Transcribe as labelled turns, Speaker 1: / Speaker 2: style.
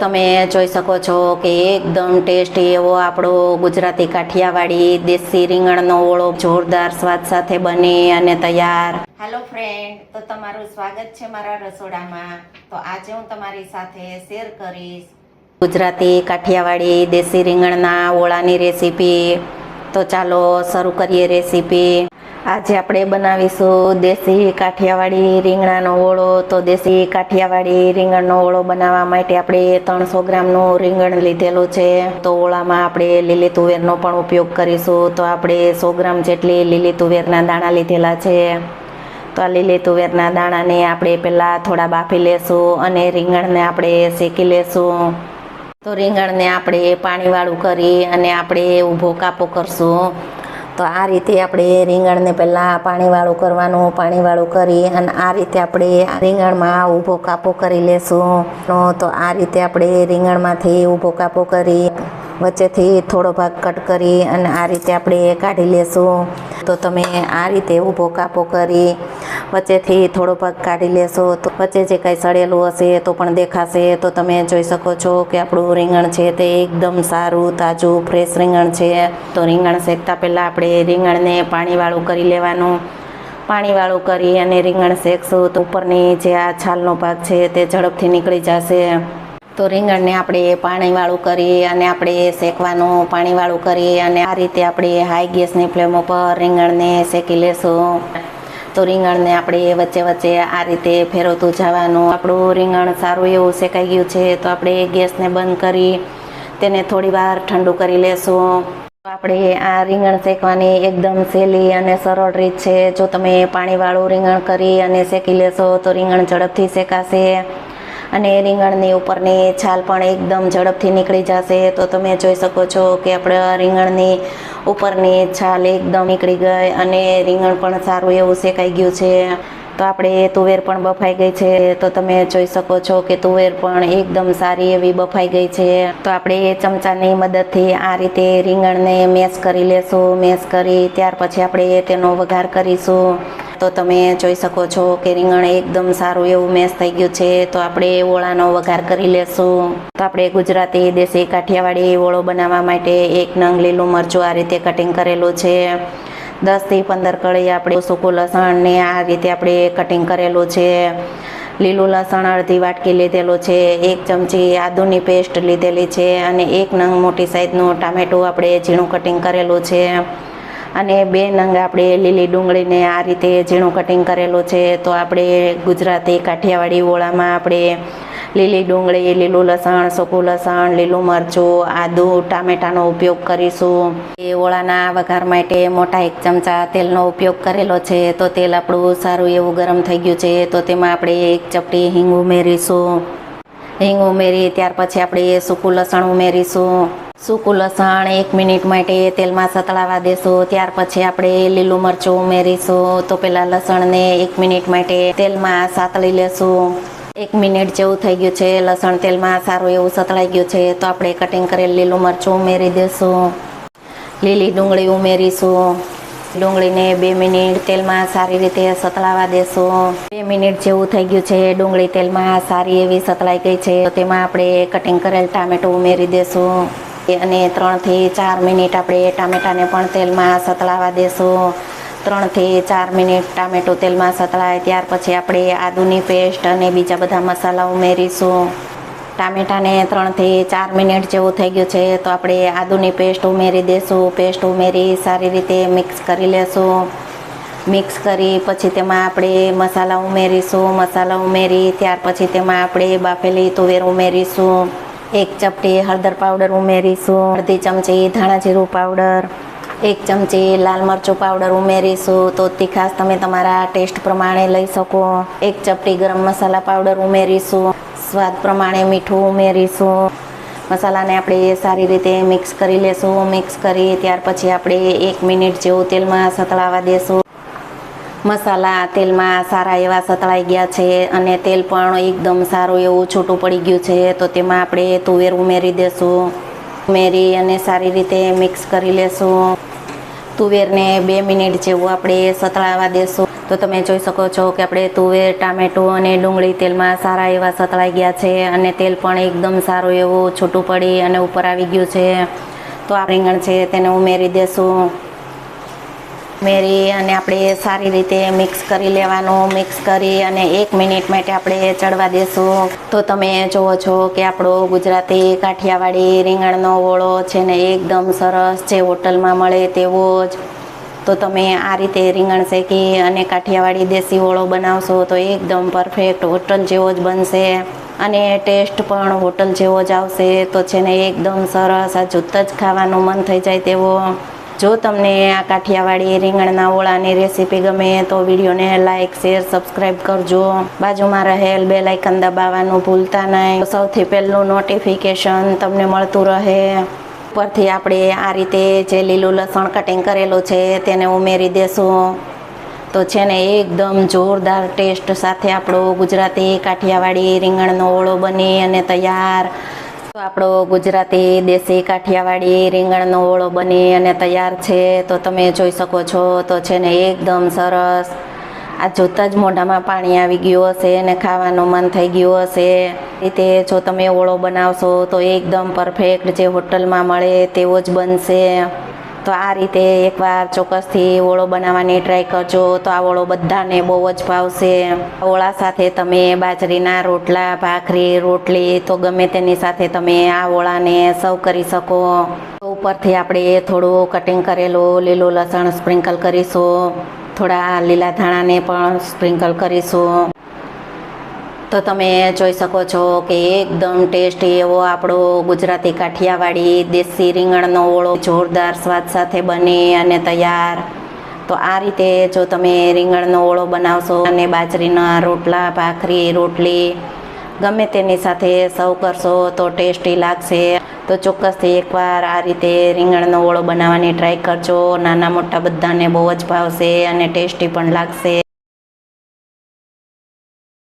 Speaker 1: તમે જોઈ શકો છો કે એકદમ ટેસ્ટી એવો આપણો ગુજરાતી કાઠિયાવાડી દેશી રીંગણનો ઓળો જોરદાર સ્વાદ સાથે બની અને તૈયાર. હેલો ફ્રેન્ડ તો તમારું સ્વાગત છે મારા રસોડામાં. તો આજે હું તમારી સાથે શેર કરીશ. ગુજરાતી કાઠિયાવાડી દેશી રીંગણના ઓળાની રેસીપી તો ચાલો શરૂ કરીએ રેસીપી આજે આપણે બનાવીશું દેશી કાઠિયાવાડી રીંગણાનો ઓળો. તો દેશી કાઠિયાવાડી રીંગણનો ઓળો બનાવવા માટે આપણે ત્રણસો ગ્રામનું રીંગણ લીધેલું છે. તો ઓળામાં આપણે લીલી તુવેરનો પણ ઉપયોગ કરીશું. તો આપણે સો ગ્રામ જેટલી લીલી તુવેરના દાણા લીધેલા છે. તો આ લીલી તુવેરના દાણાને આપણે પહેલાં થોડા બાફી લેશું અને રીંગણને આપણે શેકી લેશું. તો રીંગણને આપણે પાણીવાળું કરી અને આપણે ઊભો કાપો કરશું. તો આ રીતે આપણે રીંગણને પહેલાં પાણીવાળું કરવાનું, પાણીવાળું કરી અને આ રીતે આપણે રીંગણમાં ઊભો કાપો કરી લેશું. તો આ રીતે આપણે રીંગણમાંથી ઊભો કાપો કરી વચ્ચેથી થોડો ભાગ કટ કરી અને આ રીતે આપણે કાઢી લેશું. તો તમે આ રીતે ઊભો કાપો કરી વચ્ચેથી થોડો ભાગ કાઢી લેશો તો વચ્ચે જે કાંઈ સડેલું હશે તો પણ દેખાશે. તો તમે જોઈ શકો છો કે આપણું રીંગણ છે તે એકદમ સારું, તાજું, ફ્રેશ રીંગણ છે. તો રીંગણ શેકતા પહેલાં આપણે રીંગણને પાણીવાળું કરી લેવાનું. પાણીવાળું કરી અને રીંગણ શેકશું તો ઉપરની જે આ છાલનો ભાગ છે તે ઝડપથી નીકળી જશે. તો રીંગણને આપણે પાણીવાળું કરી અને આપણે શેકવાનું, પાણીવાળું કરી અને આ રીતે આપણે હાઈ ગેસની ફ્લેમ ઉપર રીંગણને શેકી લેશું. તો રીંગણને આપણે વચ્ચે વચ્ચે આ રીતે ફેરવતું જવાનું. આપણું રીંગણ સારું એવું શેકાઈ ગયું છે, તો આપણે ગેસને બંધ કરી તેને થોડી વાર ઠંડુ કરી લેશું. આપણે આ રીંગણ શેકવાની એકદમ સહેલી અને સરળ રીત છે. જો તમે પાણીવાળું રીંગણ કરી અને શેકી લેશો તો રીંગણ ઝડપથી શેકાશે. અને રીંગણની ઉપરની છાલ પણ એકદમ ઝડપથી નીકળી જશે. તો તમે જોઈ શકો છો કે આપણે રીંગણની ઉપરની છાલ એકદમ નીકળી ગઈ અને રીંગણ પણ સારું એવું શેકાઈ ગયું છે. તો આપણે તુવેર પણ બફાઈ ગઈ છે. તો તમે જોઈ શકો છો કે તુવેર પણ એકદમ સારી એવી બફાઈ ગઈ છે. તો આપણે ચમચાની મદદથી આ રીતે રીંગણને મેશ કરી લેશું. મેશ કરી ત્યાર પછી આપણે તેનો વઘાર કરીશું. તો તમે જોઈ શકો છો કે રીંગણ એકદમ સારું એવું મેસ થઈ ગયું છે. તો આપણે ઓળાનો વઘાર કરી લેશું. તો આપણે ગુજરાતી દેશી કાઠિયાવાડી ઓળો બનાવવા માટે એક નંગ લીલું મરચું આ રીતે કટિંગ કરેલું છે. દસથી પંદર કળી આપણે સૂકું લસણને આ રીતે આપણે કટિંગ કરેલું છે. લીલું લસણ અડધી વાટકી લીધેલું છે. એક ચમચી આદુની પેસ્ટ લીધેલી છે અને એક નંગ મોટી સાઈઝનું ટામેટું આપણે ઝીણું કટિંગ કરેલું છે. અને બે નંગ આપણે લીલી ડુંગળીને આ રીતે ઝીણું કટિંગ કરેલું છે, તો આપણે ગુજરાતી કાઠિયાવાડી ઓળામાં આપણે લીલી ડુંગળી, લીલું લસણ, સૂકું લસણ, લીલું મરચું, આદુ, ટામેટાનો ઉપયોગ કરીશું. એ ઓળાના વઘાર માટે મોટા એક ચમચા તેલનો ઉપયોગ કરેલો છે, તો તેલ આપણું સારું એવું ગરમ થઈ ગયું છે, તો તેમાં આપણે એક ચપટી હિંગ ઉમેરીશું. હિંગ ઉમેરી ત્યાર પછી આપણે સૂકું લસણ ઉમેરીશું. સૂકું લસણ એક મિનિટ માટે તેલમાં સતળાવા દેશું. ત્યાર પછી આપણે લીલું મરચું ઉમેરીશું. તો પેલા લસણને એક મિનિટ માટે તેલમાં સાતળી લેશું. એક મિનિટ જેવું થઈ ગયું છે. લસણ તેલમાં સારું એવું સતળાઈ ગયું છે. તો આપણે કટિંગ કરેલ લીલું મરચું ઉમેરી દેશું. લીલી ડુંગળી ઉમેરીશું. ડુંગળીને બે મિનિટ તેલમાં સારી રીતે સતળાવા દેશું. બે મિનિટ જેવું થઈ ગયું છે. ડુંગળી તેલમાં સારી એવી સતળાઈ ગઈ છે. તેમાં આપણે કટિંગ કરેલ ટામેટું ઉમેરી દેશું. અને ત્રણથી ચાર મિનિટ આપણે ટામેટાને પણ તેલમાં સતળાવા દેશું. ત્રણથી ચાર મિનિટ ટામેટું તેલમાં સતળાય ત્યાર પછી આપણે આદુની પેસ્ટ અને બીજા બધા મસાલા ઉમેરીશું. ટામેટાને ત્રણથી ચાર મિનિટ જેવું થઈ ગયું છે, તો આપણે આદુની પેસ્ટ ઉમેરી દેશું. પેસ્ટ ઉમેરી સારી રીતે મિક્સ કરી લેશું. મિક્સ કરી પછી તેમાં આપણે મસાલા ઉમેરીશું. મસાલા ઉમેરી, ત્યાર પછી તેમાં આપણે બાફેલી તુવેર ઉમેરીશું. એક ચપટી હળદર પાવડર ઉમેરીશું, અડધી ચમચી ધાણા જીરું પાવડર, એક ચમચી લાલ મરચું પાવડર ઉમેરીશું. તો તીખાસ તમે તમારા ટેસ્ટ પ્રમાણે લઈ શકો. એક ચપટી ગરમ મસાલા પાવડર ઉમેરીશું. સ્વાદ પ્રમાણે મીઠું ઉમેરીશું. મસાલાને આપણે સારી રીતે મિક્સ કરી લેશું. મિક્સ કરી ત્યાર પછી આપણે એક મિનિટ જેવું તેલમાં સતળાવા દેશું. મસાલા, તેલમાં સારા એવા સતળાઈ ગયા છે અને તેલ પણ એકદમ સારું એવું છૂટું પડી ગયું છે. તો તેમાં આપણે તુવેર ઉમેરી દેશું. ઉમેરી અને સારી રીતે મિક્સ કરી લેશું. તુવેરને બે મિનિટ જેવું આપણે સતળાવા દેશું. તો તમે જોઈ શકો છો કે આપણે તુવેર, ટામેટું અને ડુંગળી તેલમાં સારા એવા સતળાઈ ગયા છે અને તેલ પણ એકદમ સારું એવું છૂટું પડી અને ઉપર આવી ગયું છે. તો આ રીંગણ છે તેને ઉમેરી દેશું. ઉમેરી અને આપણે સારી રીતે મિક્સ કરી લેવાનું, મિક્સ કરી અને એક મિનિટ માટે આપણે ચડવા દેશું. તો તમે જુઓ છો કે આપણો ગુજરાતી કાઠિયાવાડી રીંગણનો ઓળો છે ને એકદમ સરસ જે હોટલમાં મળે તેવો જ. તો તમે આ રીતે રીંગણ શેકી અને કાઠિયાવાડી દેશી ઓળો બનાવશો તો એકદમ પરફેક્ટ હોટલ જેવો જ બનશે. અને ટેસ્ટ પણ હોટલ જેવો જ આવશે. તો છે ને એકદમ સરસ, આ જૂત જ ખાવાનું મન થઈ જાય તેવો. જો તમને આ કાઠિયાવાડી રીંગણના ઓળાની રેસીપી ગમે તો વિડીયોને લાઇક શેર સબસ્ક્રાઈબ કરજો. બાજુમાં રહેલ બે લાઇકન દબાવવાનું ભૂલતા નહીં. સૌથી પહેલું નોટિફિકેશન તમને મળતું રહે. ઉપરથી આપણે આ રીતે જે લીલું લસણ કટિંગ કરેલું છે તેને ઉમેરી દેશું. તો છે ને એકદમ જોરદાર ટેસ્ટ સાથે આપણો ગુજરાતી કાઠિયાવાડી રીંગણનો ઓળો બની અને તૈયાર. તો આપણો ગુજરાતી દેશી કાઠિયાવાડી રીંગણનો ઓળો બની અને તૈયાર છે, તો તમે જોઈ શકો છો, તો છે ને એકદમ સરસ. આ જોતાં જ મોઢામાં પાણી આવી ગયું હશે અને ખાવાનું મન થઈ ગયું હશે. રીતે જો તમે ઓળો બનાવશો તો એકદમ પરફેક્ટ જે હોટલમાં મળે તેવો જ બનશે. તો આ રીતે એકવાર ચોક્કસથી ઓળો બનાવવાની ટ્રાય કરજો. તો આ ઓળો બધાને બહુ જ ભાવશે. ઓળા સાથે તમે બાજરીના રોટલા, ભાખરી, રોટલી, તો ગમે તેની સાથે તમે આ ઓળાને સર્વ કરી શકો. ઉપરથી આપણે થોડું કટિંગ કરેલું લીલું લસણ સ્પ્રિંકલ કરીશું. થોડા લીલા ધાણાને પણ સ્પ્રિંકલ કરીશું. તો તમે જોઈ શકો છો કે એકદમ ટેસ્ટી એવો આપણો ગુજરાતી કાઠિયાવાડી દેશી રીંગણનો ઓળો જોરદાર સ્વાદ સાથે બની અને તૈયાર. તો આ રીતે જો તમે રીંગણનો ઓળો બનાવશો અને બાજરીના રોટલા, ભાખરી, રોટલી ગમે તેની સાથે સર્વ કરશો તો ટેસ્ટી લાગશે. તો ચોક્કસથી એકવાર આ રીતે રીંગણનો ઓળો બનાવવાની ટ્રાય કરજો. નાના મોટા બધાને બહુ જ ભાવશે અને ટેસ્ટી પણ લાગશે.